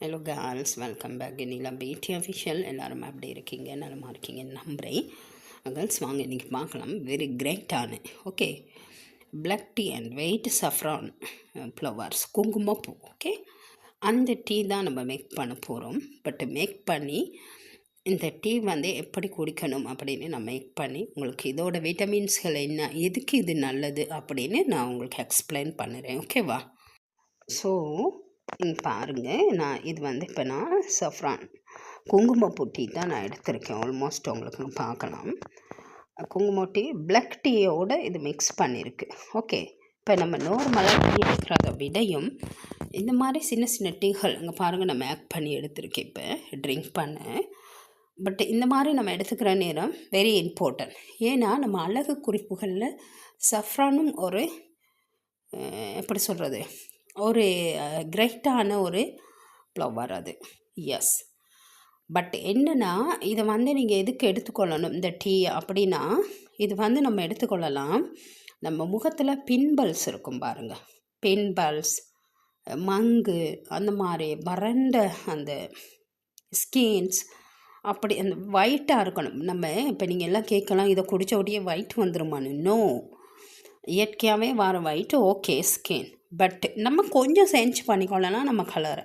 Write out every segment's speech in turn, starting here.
Hello girls welcome back நீலாம் பிடி official எல்லோரும் அப்படி இருக்கீங்க? நலமா இருக்கீங்க நம்புகிறேன். கேர்ள்ஸ் வாங்க இன்றைக்கி பார்க்கலாம். Very கிரேட்டான okay black tea and white saffron flowers குங்குமப்பூ ஓகே அந்த டீ தான் நம்ம மேக் பண்ண போகிறோம் பட் மேக் பண்ணி இந்த டீ வந்து எப்படி குடிக்கணும் அப்படின்னு நான் மேக் பண்ணி உங்களுக்கு இதோட விட்டமின்ஸ்கள் என்ன எதுக்கு இது நல்லது அப்படின்னு நான் உங்களுக்கு எக்ஸ்பிளைன் பண்ணுறேன் ஓகேவா ஸோ பாருங்கள் நான் இது வந்து இப்போ நான் சஃப்ரான் குங்கும பொட்டி தான் நான் எடுத்திருக்கேன். ஆல்மோஸ்ட் உங்களுக்கு பார்க்கலாம். குங்கும டீ பிளாக் டீயோடு இது மிக்ஸ் பண்ணியிருக்கு ஓகே இப்போ நம்ம நார்மலாக டீ எடுக்கிறத விடையும் இந்த மாதிரி சின்ன சின்ன டீகள் இங்கே பாருங்கள் நான் மேக் பண்ணி எடுத்திருக்கேன் இப்போ. ட்ரிங்க் பண்ணேன். பட் இந்த மாதிரி நம்ம எடுத்துக்கிற நேரம் வெரி இம்பார்ட்டன்ட் ஏன்னா நம்ம அழகு குறிப்புகளில் சஃப்ரானும் ஒரு எப்படி சொல்கிறது ஒரு கிரேட்டான ஒரு ஃப்ளவர் அது. எஸ் பட் என்னென்னா இதை வந்து நீங்கள் எதுக்கு எடுத்துக்கொள்ளணும்? இந்த டீ அப்படின்னா இது வந்து நம்ம எடுத்துக்கொள்ளலாம். நம்ம முகத்தில் பின்பல்ஸ் இருக்கும் பாருங்கள் பின்பல்ஸ் மங்கு அந்த மாதிரி வறண்ட அந்த ஸ்கின்ஸ் அப்படி அந்த ஒயிட்டாக இருக்கணும். நம்ம இப்போ நீங்கள் எல்லாம் கேட்கலாம் இதை குடித்த உடனே ஒயிட் வந்துருமானு நோ இயற்கையாகவே வர ஒயிட் ஓகே ஸ்கின் பட் நம்ம கொஞ்சம் செஞ்சு பண்ணிக்கொள்ளலாம் நம்ம கலரை.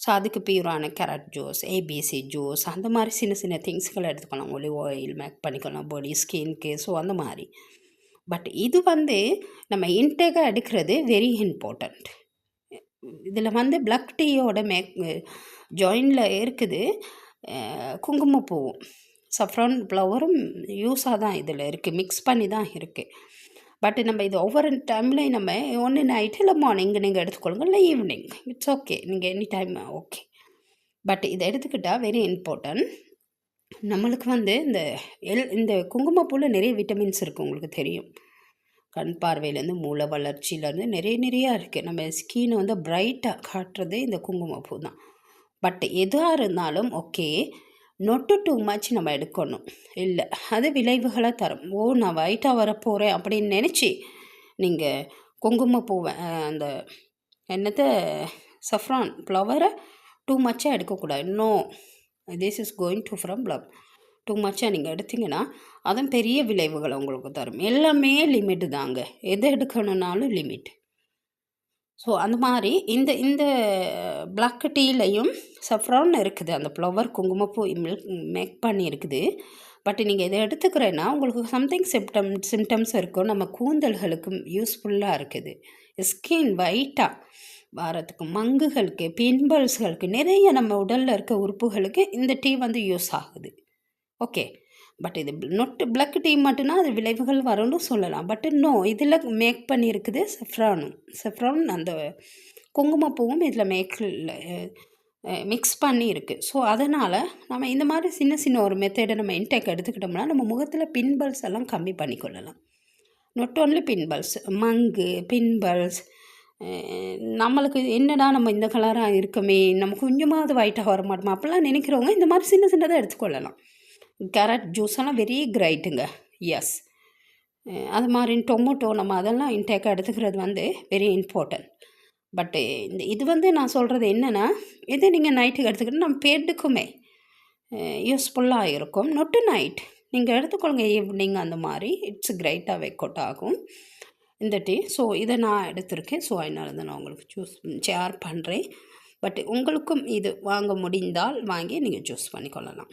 ஸோ அதுக்கு பியூரான கேரட் ஜூஸ் ஏபிசி ஜூஸ் அந்த மாதிரி சின்ன சின்ன திங்ஸ்களை எடுத்துக்கலாம். ஒலி ஆயில் மேக் பண்ணிக்கலாம். பாடி ஸ்கின்க்கு ஸோ அந்த மாதிரி. பட் இது வந்து நம்ம இன்டேக்காக எடுக்கிறது வெரி இம்பார்ட்டண்ட் இதில் வந்து பிளக் டீயோட மேக் ஜாயினில் இருக்குது குங்குமப்பூவும். சஃப்ரான் ஃப்ளவரும் யூஸாக தான் இதில் இருக்குது மிக்ஸ் பண்ணி தான் இருக்குது பட் நம்ம இது ஒவ்வொரு டைம்லேயும் நம்ம ஒன்று நைட்டு இல்லை மார்னிங் நீங்கள் எடுத்துக்கொள்ளுங்க இல்லை ஈவினிங் இட்ஸ் ஓகே நீங்கள் எனி டைம் ஓகே பட் இதை எடுத்துக்கிட்டால் வெரி இம்பார்ட்டன்ட் நம்மளுக்கு வந்து இந்த எல் இந்த குங்குமப்பூவில் நிறைய விட்டமின்ஸ் இருக்குது உங்களுக்கு தெரியும். கண் பார்வையிலேருந்து மூளை வளர்ச்சியிலேருந்து நிறைய நிறையா இருக்குது நம்ம ஸ்கினை வந்து ப்ரைட்டாக காட்டுறதே இந்த குங்குமப்பூ தான். பட் எதாக இருந்தாலும் ஓகே நொட்டு டூ மச் நம்ம எடுக்கணும். இல்லை அது விளைவுகளை தரும். ஓ நான் வயிட்டாக வரப்போகிறேன் அப்படின்னு நினச்சி நீங்கள் குங்குமப்பூவை அந்த என்னத்தை சஃப்ரான் ஃப்ளவரை டூ மச்சாக எடுக்கக்கூடாது. No this is going to from flow too மச்சாக நீங்கள் எடுத்திங்கன்னா அதன் பெரிய விளைவுகளை உங்களுக்கு தரும். எல்லாமே லிமிட்டு தாங்க. எதை எடுக்கணுன்னாலும் லிமிட் ஸோ அந்த மாதிரி இந்த இந்த பிளாக் டீலையும் சஃப்ரான் இருக்குது. அந்த ஃப்ளவர் குங்குமப்பூ மில்க் மேக் பண்ணியிருக்குது. பட் நீங்கள் இதை எடுத்துக்கிறேன்னா உங்களுக்கு சம்திங் சிம்டம் சிம்டம்ஸ் இருக்கும் நம்ம கூந்தல்களுக்கும் யூஸ்ஃபுல்லாக இருக்குது. ஸ்கின் ஒயிட்டாக வாரத்துக்கு மங்குகளுக்கு பின்பல்ஸ்களுக்கு நிறைய நம்ம உடலில் இருக்க உறுப்புகளுக்கு இந்த டீ வந்து யூஸ் ஆகுது. ஓகே பட் இது நொட்டு பிளக் டீ மட்டும்னா அது விளைவுகள் வரும்னு சொல்லலாம். பட் நோ இதில் மேக் பண்ணியிருக்குது செஃப்ரானும் செஃப்ரான் அந்த குங்குமப்பூவும் இதில் மேக்கில் மிக்ஸ் பண்ணி இருக்குது ஸோ அதனால் நம்ம இந்த மாதிரி சின்ன சின்ன ஒரு மெத்தடை நம்ம இன்டேக் எடுத்துக்கிட்டோம்னா நம்ம முகத்தில் பின்பல்ஸ் எல்லாம் கம்மி பண்ணிக்கொள்ளலாம் நொட் ஓன்லி பின்பல்ஸ் மங்கு பின்பல்ஸ் நம்மளுக்கு என்னடா நம்ம இந்த கலராக இருக்கமே நம்ம கொஞ்சமாவது ஒயிட்டாக வர மாட்டோமா அப்படிலாம் நினைக்கிறவங்க இந்த மாதிரி சின்ன சின்னதாக எடுத்துக்கொள்ளலாம். கேரட் ஜூஸெல்லாம் வெரி கிரைட்டுங்க. எஸ் அது மாதிரி டொமேட்டோ நம்ம அதெல்லாம் இன்டேக்காக எடுத்துக்கிறது வந்து வெரி இம்பார்ட்டன்ட் பட்டு இந்த இது வந்து நான் சொல்கிறது என்னென்னா இது நீங்கள் நைட்டுக்கு எடுத்துக்கிட்டு நம்ம பேட்டுக்குமே யூஸ்ஃபுல்லாக இருக்கும். நொட்டு நைட் நீங்கள் எடுத்துக்கொள்ளுங்க ஈவினிங் அந்த மாதிரி. இட்ஸ் கிரைட்டாக வெக்கோட் ஆகும். இந்த டீ ஸோ இதை நான் எடுத்திருக்கேன். ஸோ அதனால தான் நான் உங்களுக்கு சூஸ் ஷேர் பண்ணுறேன் பட் உங்களுக்கும் இது வாங்க முடிந்தால் வாங்கி நீங்கள் சூஸ் பண்ணிக்கொள்ளலாம்.